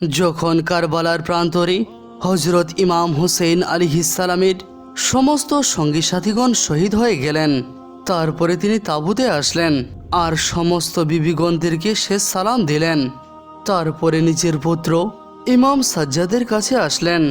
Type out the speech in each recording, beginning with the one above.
যখন কারবালার প্রান্তরে হজরত ইমাম হুসেন আলিহিসালামের সমস্ত সঙ্গী সাথীগণ শহীদ হয়ে গেলেন। তারপরে তিনি তাঁবুতে আসলেন আর সমস্ত বিবিগণদেরকে শেষ সালাম দিলেন। তারপরে নিজের পুত্র ইমাম সাজ্জাদের কাছে আসলেন।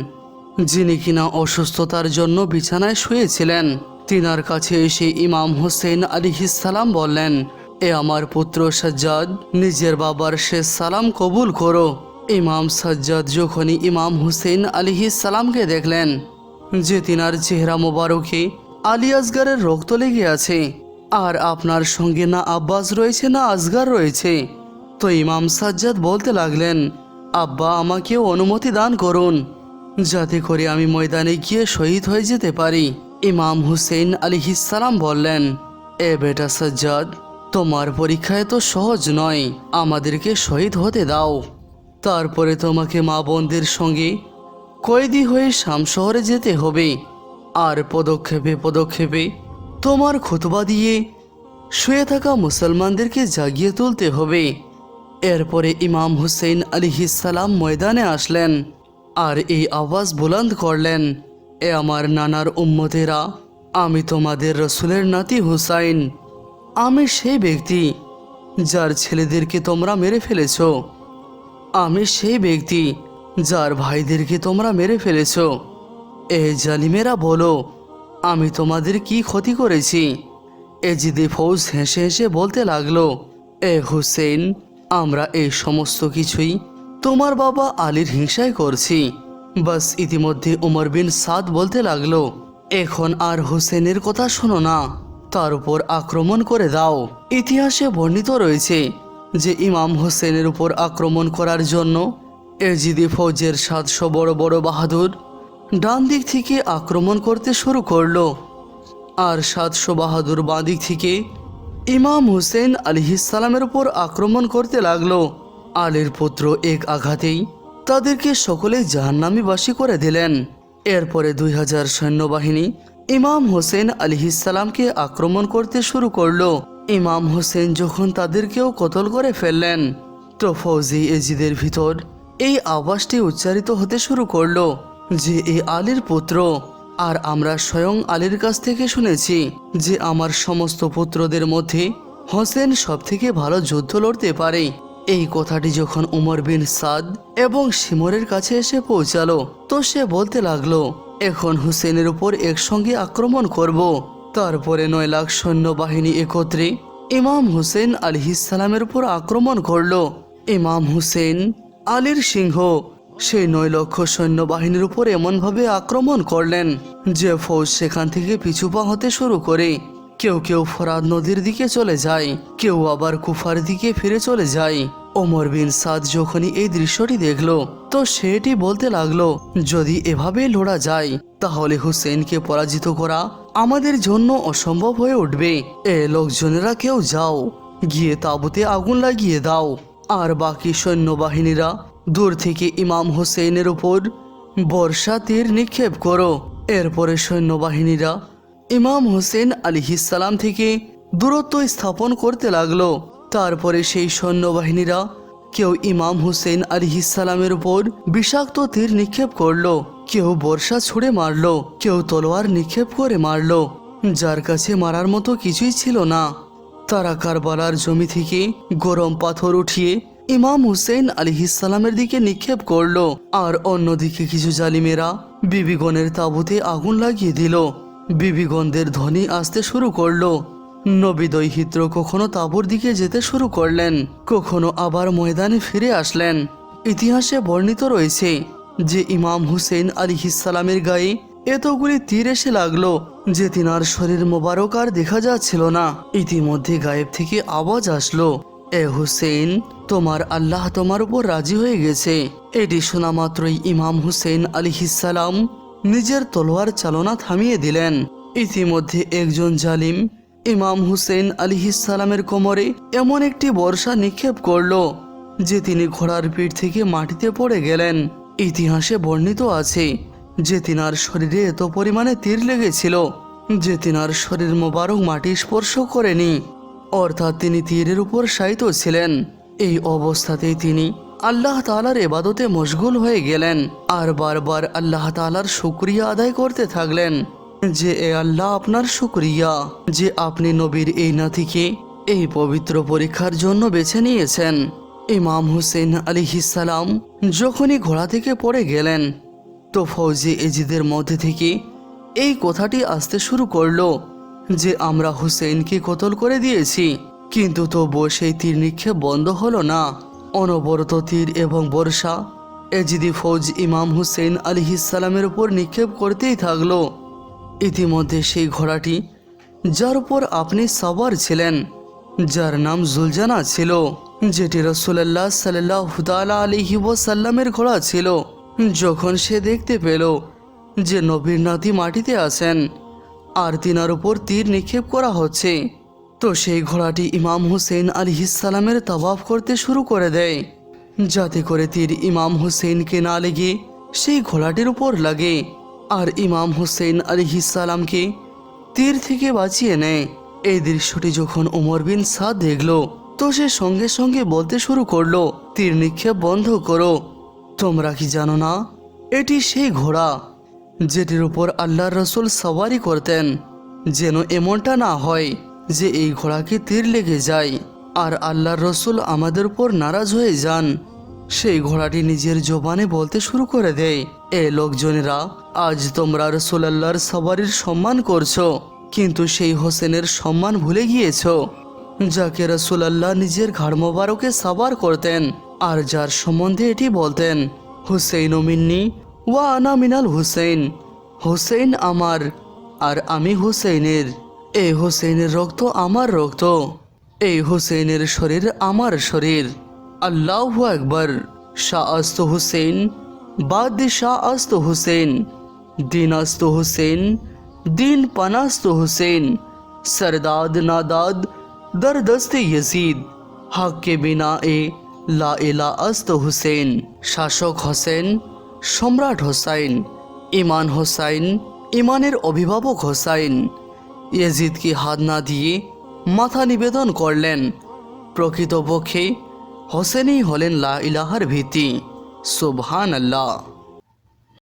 যিনি কিনা অসুস্থতার জন্য বিছানায় শুয়েছিলেন, তিনার কাছে এসে ইমাম হোসেন আলিহিসালাম বললেন, এ আমার পুত্র সাজ্জাদ, নিজের বাবার শেষ সালাম কবুল করো। ইমাম সাজ্জাদ যখনই ইমাম হুসেন আলিহিসালামকে দেখলেন, যে তিনার চেহারা মোবারকে আলী আসগারের রক্ত লেগে আছে, আর আপনার সঙ্গে না আব্বাস রয়েছে, না আসগার রয়েছে। তো ইমাম সাজ্জাদ বলতে লাগলেন, আব্বা আমাকেও অনুমতি দান করুন, যাতে করে আমি ময়দানে গিয়ে শহীদ হয়ে যেতে পারি। ইমাম হুসেন আলিহিসালাম বললেন, এ বেটা সাজ্জাদ, তোমার পরীক্ষায় তো সহজ নয়, আমাদেরকে শহীদ হতে দাও। তারপরে তোমাকে মা বোনদের সঙ্গে কয়েদি হয়ে শাম শহরে যেতে হবে। আর পদক্ষেপে পদক্ষেপে তোমার খুতবা দিয়ে শুয়ে থাকা মুসলমানদেরকে জাগিয়ে তুলতে হবে। এরপরে ইমাম হুসেন আলিহিসাল্লাম ময়দানে আসলেন আর এই আওয়াজ বুলন্দ করলেন, এ আমার নানার উম্মতেরা, আমি তোমাদের রসুলের নাতি হুসাইন। আমি সেই ব্যক্তি যার ছেলেদেরকে তোমরা মেরে ফেলেছ। আমি সেই ব্যক্তি যার ভাইদেরকে তোমরা মেরে ফেলেছ। এ জালিমেরা বলো, আমি তোমাদের কি ক্ষতি করেছি? এজিদে ফৌজ হেসে হেসে বলতে লাগল, এ হুসেন আমরা এই সমস্ত কিছুই তোমার বাবা আলীর হিংসায় করছি। বাস ইতিমধ্যে উমর বিন সাদ বলতে লাগল, এখন আর হুসেনের কথা শোনো না, তার উপর আক্রমণ করে দাও। ইতিহাসে বর্ণিত রয়েছে যে ইমাম হোসেনের উপর আক্রমণ করার জন্য এজিদি ফৌজের সাতশো বড় বড় বাহাদুর ডান দিক থেকে আক্রমণ করতে শুরু করল আর সাতশো বাহাদুর বাঁ দিক থেকে ইমাম হুসেন আলিহিসালামের উপর আক্রমণ করতে লাগল। আলীর পুত্র এক আঘাতেই তাদেরকে সকলে জাহান্নামীবাসী করে দিলেন। এরপরে দুই হাজার সৈন্যবাহিনী ইমাম হোসেন আলিহিসালামকে আক্রমণ করতে শুরু করল। ইমাম হোসেন যখন তাদেরকেও কতল করে ফেললেন, তো ফৌজি এজিদের ভিতর এই আওয়াজটি উচ্চারিত হতে শুরু করল যে এই আলীর পুত্র, আর আমরা স্বয়ং আলীর কাছ থেকে শুনেছি যে, আমার সমস্ত পুত্রদের মধ্যে হোসেন সব থেকে ভালো যুদ্ধ লড়তে পারে। এই কথাটি যখন উমর বিন সাদ এবং শিমরের কাছে এসে পৌঁছালো, তো সে বলতে লাগল, এখন হুসেনের উপর একসঙ্গে আক্রমণ করব। তারপরে নয় লাখ সৈন্যবাহিনী একত্রে ইমাম হুসেন আলহিসালামের উপর আক্রমণ করল। ইমাম হুসেন আলীর সিংহ সেই নয় লক্ষ সৈন্যবাহিনীর উপর এমনভাবে আক্রমণ করলেন যে ফৌজ সেখান থেকে পিছুপা হতে শুরু করে। কেউ কেউ ফরাদ নদীর দিকে চলে যায়, কেউ আবার কুফার দিকে ফিরে চলে যায়। ওমর বিন সাদ যখনই এই দৃশ্যটি দেখল, তো সেটি বলতে লাগল, যদি এভাবে লড়া যায়, তাহলে হুসেনকে পরাজিত করা আমাদের জন্য অসম্ভব হয়ে উঠবে। এ লোকজনেরা কেউ যাও, গিয়ে তাঁবুতে আগুন লাগিয়ে দাও। আর বাকি সৈন্যবাহিনীরা দূর থেকে ইমাম হোসেনের উপর বর্ষা তীর নিক্ষেপ করো। এরপরে সৈন্যবাহিনীরা ইমাম হোসেন আলিহিসালাম থেকে দূরত্ব স্থাপন করতে লাগল। তারপরে সেই সৈন্যবাহিনীরা কেউ ইমাম হুসেন আলিহিসালামের উপর বিষাক্ত তীর নিক্ষেপ করল। কেউ বর্ষা ছুঁড়ে মারলো, কেউ তলোয়ার নিক্ষেপ করে মারলো। যার কাছে মারার মতো কিছুই ছিল না। তারা কারবালার জমি থেকে গরম পাথর উঠিয়ে ইমাম হুসেন আলিহিসালামের দিকে নিক্ষেপ করল, আর অন্যদিকে কিছু জালিমেরা বিবিগণের তাঁবুতে আগুন লাগিয়ে দিল। বিবিগণদের ধ্বনি আসতে শুরু করল। নবী দৈহিত্র কখনো তাঁবুর দিকে যেতে শুরু করলেন, কখনো আবার ময়দানে ফিরে আসলেন। ইতিহাসে বর্ণিত রয়েছে যে ইমাম হুসেন আলিহিসালামের গায়ে এতগুলি তীর এসে লাগল যে তিনার শরীর মোবারক আর দেখা যাচ্ছিল না। ইতিমধ্যে গায়েব থেকে আওয়াজ আসলো, এ হুসেন, তোমার আল্লাহ তোমার উপর রাজি হয়ে গেছে। এটি শোনা মাত্রই ইমাম হুসেন আলিহিসালাম নিজের তলোয়ার চালনা থামিয়ে দিলেন। ইতিমধ্যে একজন জালিম ইমাম হুসেন আলিহিসালামের কোমরে এমন একটি বর্ষা নিক্ষেপ করল, যে তিনি ঘোড়ার পিঠ থেকে মাটিতে পড়ে গেলেন। ইতিহাসে বর্ণিত আছে যে তিনার শরীরে এত পরিমাণে তীর লেগেছিল যে তিনার শরীর মোবারক মাটি স্পর্শ করেনি। অর্থাৎ তিনি তীরের উপর শায়িত ছিলেন। এই অবস্থাতেই তিনি আল্লাহ তালার এবাদতে মশগুল হয়ে গেলেন আর বারবার আল্লাহ তালার শুক্রিয়া আদায় করতে থাকলেন যে, এ আল্লাহ আপনার শুক্রিয়া যে আপনি নবীর এই নাতিকে এই পবিত্র পরীক্ষার জন্য বেছে নিয়েছেন। ইমাম হুসেন আলিহিসাল্লাম যখনই ঘোড়া থেকে পড়ে গেলেন, তো ফৌজি এজিদের মধ্যে থেকে এই কথাটি আসতে শুরু করল যে, আমরা হুসেনকে কতল করে দিয়েছি, কিন্তু তবুও সেই তীর নিক্ষেপ বন্ধ হলো না। অনবরত তীর এবং বর্ষা এজিদি ফৌজ ইমাম হুসেন আলিহিসাল্লামের উপর নিক্ষেপ করতেই থাকল। ইতিমধ্যে সেই ঘোড়াটি, যার উপর আপনি সবার ছিলেন যার নাম জুলজানা ছিল, যেটি রসুল্লাহ সাল্লাহ আলিহি ওসাল্লামের ঘোড়া ছিল, যখন সে দেখতে পেল যে নবীর নাতি মাটিতে আছেন আর তিনার উপর তীর নিক্ষেপ করা হচ্ছে, তো সেই ঘোড়াটি ইমাম হুসেন আলিহিসাল্লামের তবাব করতে শুরু করে দেয়। যাতে করে তীর ইমাম হুসেনকে না লেগে সেই ঘোড়াটির উপর লাগে, আর ইমাম হুসেন আলিহিসাল্লামকে তীর থেকে বাঁচিয়ে নেয়। এই দৃশ্যটি যখন ওমর বিন সাদ দেখল, তো সে সঙ্গে সঙ্গে বলতে শুরু করল, তীর নিক্ষেপ বন্ধ করো। তোমরা কি জানো না, এটি সেই ঘোড়া যেটির উপর আল্লাহর রসুল সওয়ারি করতেন, যেন এমনটা না হয় যে এই ঘোড়াকে তীর লেগে যায়। আর আল্লাহর রসুল আমাদের উপর নারাজ হয়ে যান। সেই ঘোড়াটি নিজের জবানে বলতে শুরু করে দেয়, এ লোকজনেরা, আজ তোমরা রসুল আল্লাহর সবারির সম্মান করছ। কিন্তু সেই হোসেনের সম্মান ভুলে গিয়েছ, যাকে রসুলাল্লাহ নিজের ঘাড় মোবারকে সাবার করতেন আর যার সম্বন্ধে এটি বলতেন, হুসেইন ও মিন্নি, ওয়া আনা মিনাল হুসেইন হুসেইন আমার আর আমি হুসেইনের। এই হুসেইনের রক্ত আমার রক্ত এই হুসেইনের শরীর আমার শরীর। আল্লাহ একবার শাহ আস্ত হুসেন বাদ শাহ আস্ত হুসেন দিন আস্ত হুসেন দিন پناست حسین سرداد ناداد در دست یزید বিনা এ লা لا এলা আস্ত হুসেন, শাসক হোসেন, সম্রাট হোসাইন ইমান হোসাইন ইমানের অভিভাবক হোসাইন ইয়জিদকে হাত না দিয়ে মাথা নিবেদন করলেন। প্রকৃতপক্ষে হোসেনই হলেন লা ইলাহার ভীতি। সুবহান আল্লাহ